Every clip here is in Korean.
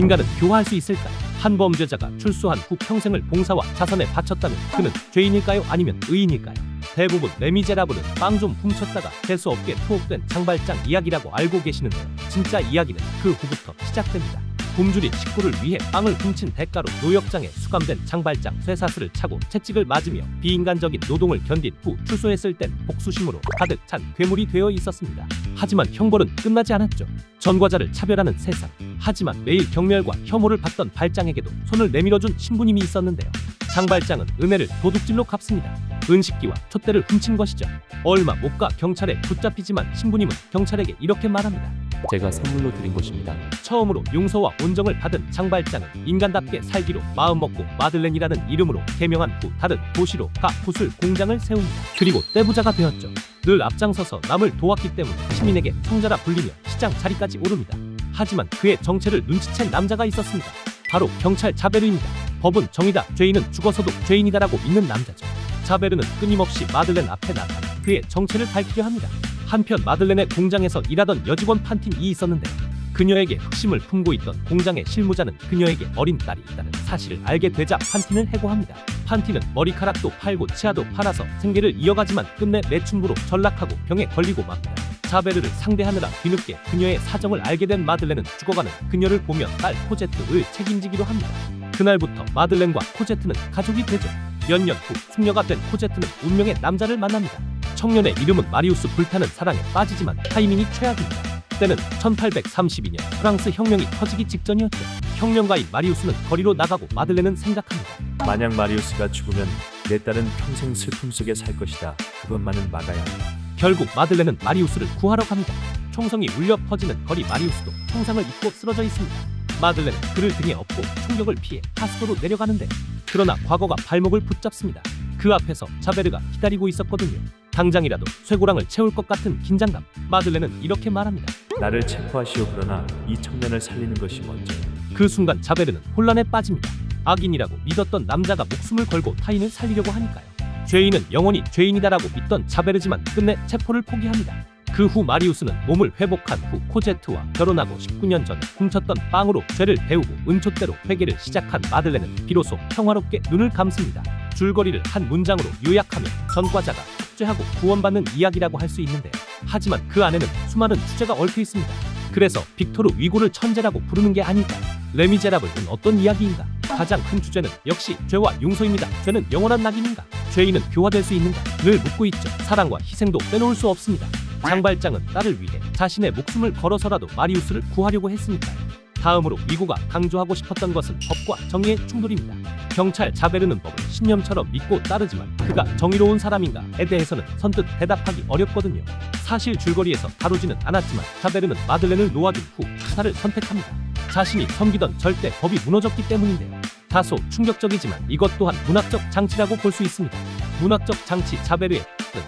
인간은 교화할 수 있을까요? 한 범죄자가 출소한 후 평생을 봉사와 자선에 바쳤다면 그는 죄인일까요? 아니면 의인일까요? 대부분 레미제라블은 빵 좀 훔쳤다가 재수 없게 투옥된 장발장 이야기라고 알고 계시는데요. 진짜 이야기는 그 후부터 시작됩니다. 굶주린 식구를 위해 빵을 훔친 대가로 노역장에 수감된 장발장 쇠사슬을 차고 채찍을 맞으며 비인간적인 노동을 견딘 후 출소했을 땐 복수심으로 가득 찬 괴물이 되어 있었습니다. 하지만 형벌은 끝나지 않았죠. 전과자를 차별하는 세상. 하지만 매일 경멸과 혐오를 받던 발장에게도 손을 내밀어준 신부님이 있었는데요. 장발장은 은혜를 도둑질로 갚습니다. 은식기와 촛대를 훔친 것이죠. 얼마 못 가 경찰에 붙잡히지만 신부님은 경찰에게 이렇게 말합니다. 제가 선물로 드린 것입니다. 처음으로 용서와 온정을 받은 장발장은 인간답게 살기로 마음먹고 마들렌이라는 이름으로 개명한 후 다른 도시로 가 구슬 공장을 세웁니다. 그리고 떼부자가 되었죠. 늘 앞장서서 남을 도왔기 때문에 시민에게 청자라 불리며 시장 자리까지 오릅니다. 하지만 그의 정체를 눈치챈 남자가 있었습니다. 바로 경찰 자베르입니다. 법은 정이다. 죄인은 죽어서도 죄인이다라고 믿는 남자죠. 자베르는 끊임없이 마들렌 앞에 나타나 그의 정체를 밝히려 합니다. 한편 마들렌의 공장에서 일하던 여직원 판틴이 있었는데 그녀에게 흑심을 품고 있던 공장의 실무자는 그녀에게 어린 딸이 있다는 사실을 알게 되자 판틴을 해고합니다. 판틴은 머리카락도 팔고 치아도 팔아서 생계를 이어가지만 끝내 매춘부로 전락하고 병에 걸리고 맙니다. 자베르를 상대하느라 뒤늦게 그녀의 사정을 알게 된 마들렌은 죽어가는 그녀를 보며 딸 코제트를 책임지기로 합니다. 그날부터 마들렌과 코제트는 가족이 되죠. 몇 년 후 숙녀가 된 코제트는 운명의 남자를 만납니다. 청년의 이름은 마리우스 불타는 사랑에 빠지지만 타이밍이 최악입니다. 때는 1832년 프랑스 혁명이 터지기 직전이었죠. 혁명가인 마리우스는 거리로 나가고 마들렌은 생각합니다. 만약 마리우스가 죽으면 내 딸은 평생 슬픔 속에 살 것이다. 그것만은 막아야 한다. 결국 마들렌은 마리우스를 구하러 갑니다. 총성이 울려 퍼지는 거리 마리우스도 총상을 입고 쓰러져 있습니다. 마들렌은 그를 등에 업고 충격을 피해 하수도로 내려가는데 그러나 과거가 발목을 붙잡습니다. 그 앞에서 자베르가 기다리고 있었거든요. 당장이라도 쇠고랑을 채울 것 같은 긴장감. 마들렌은 이렇게 말합니다. 나를 체포하시오. 그러나 이 청년을 살리는 것이 먼저. 그 순간 자베르는 혼란에 빠집니다. 악인이라고 믿었던 남자가 목숨을 걸고 타인을 살리려고 하니까요. 죄인은 영원히 죄인이다라고 믿던 자베르지만 끝내 체포를 포기합니다. 그 후 마리우스는 몸을 회복한 후 코제트와 결혼하고 19년 전에 훔쳤던 빵으로 죄를 배우고 은촛대로 회개를 시작한 마들렌은 비로소 평화롭게 눈을 감습니다. 줄거리를 한 문장으로 요약하면 전과자가 삭죄하고 구원받는 이야기라고 할 수 있는데요. 하지만 그 안에는 수많은 주제가 얽혀 있습니다. 그래서 빅토르 위고를 천재라고 부르는 게 아닐까요? 레미제라블은 어떤 이야기인가? 가장 큰 주제는 역시 죄와 용서입니다. 죄는 영원한 낙인인가? 죄인은 교화될 수 있는가? 늘 묻고 있죠. 사랑과 희생도 빼놓을 수 없습니다. 장발장은 딸을 위해 자신의 목숨을 걸어서라도 마리우스를 구하려고 했으니까요. 다음으로 위고가 강조하고 싶었던 것은 법과 정의의 충돌입니다. 경찰 자베르는 법을 신념처럼 믿고 따르지만 그가 정의로운 사람인가에 대해서는 선뜻 대답하기 어렵거든요. 사실 줄거리에서 다루지는 않았지만 자베르는 마들렌을 놓아준 후 타사를 선택합니다. 자신이 섬기던 절대 법이 무너졌기 때문인데요. 다소 충격적이지만 이것 또한 문학적 장치라고 볼 수 있습니다. 문학적 장치 자베르의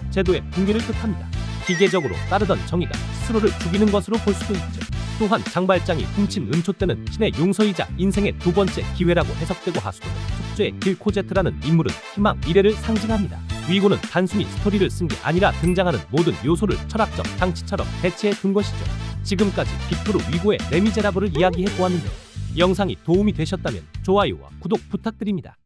제도의 붕괴를 뜻합니다. 기계적으로 따르던 정의가 스스로를 죽이는 것으로 볼 수도 있죠. 또한 장발장이 훔친 은초대는 신의 용서이자 인생의 두 번째 기회라고 해석되고 하수도는 속죄의 길코제트라는 인물은 희망, 미래를 상징합니다. 위고는 단순히 스토리를 쓴 게 아니라 등장하는 모든 요소를 철학적 장치처럼 대체해 둔 것이죠. 지금까지 빅토르 위고의 레미제라블을 이야기해 보았는데요. 영상이 도움이 되셨다면 좋아요와 구독 부탁드립니다.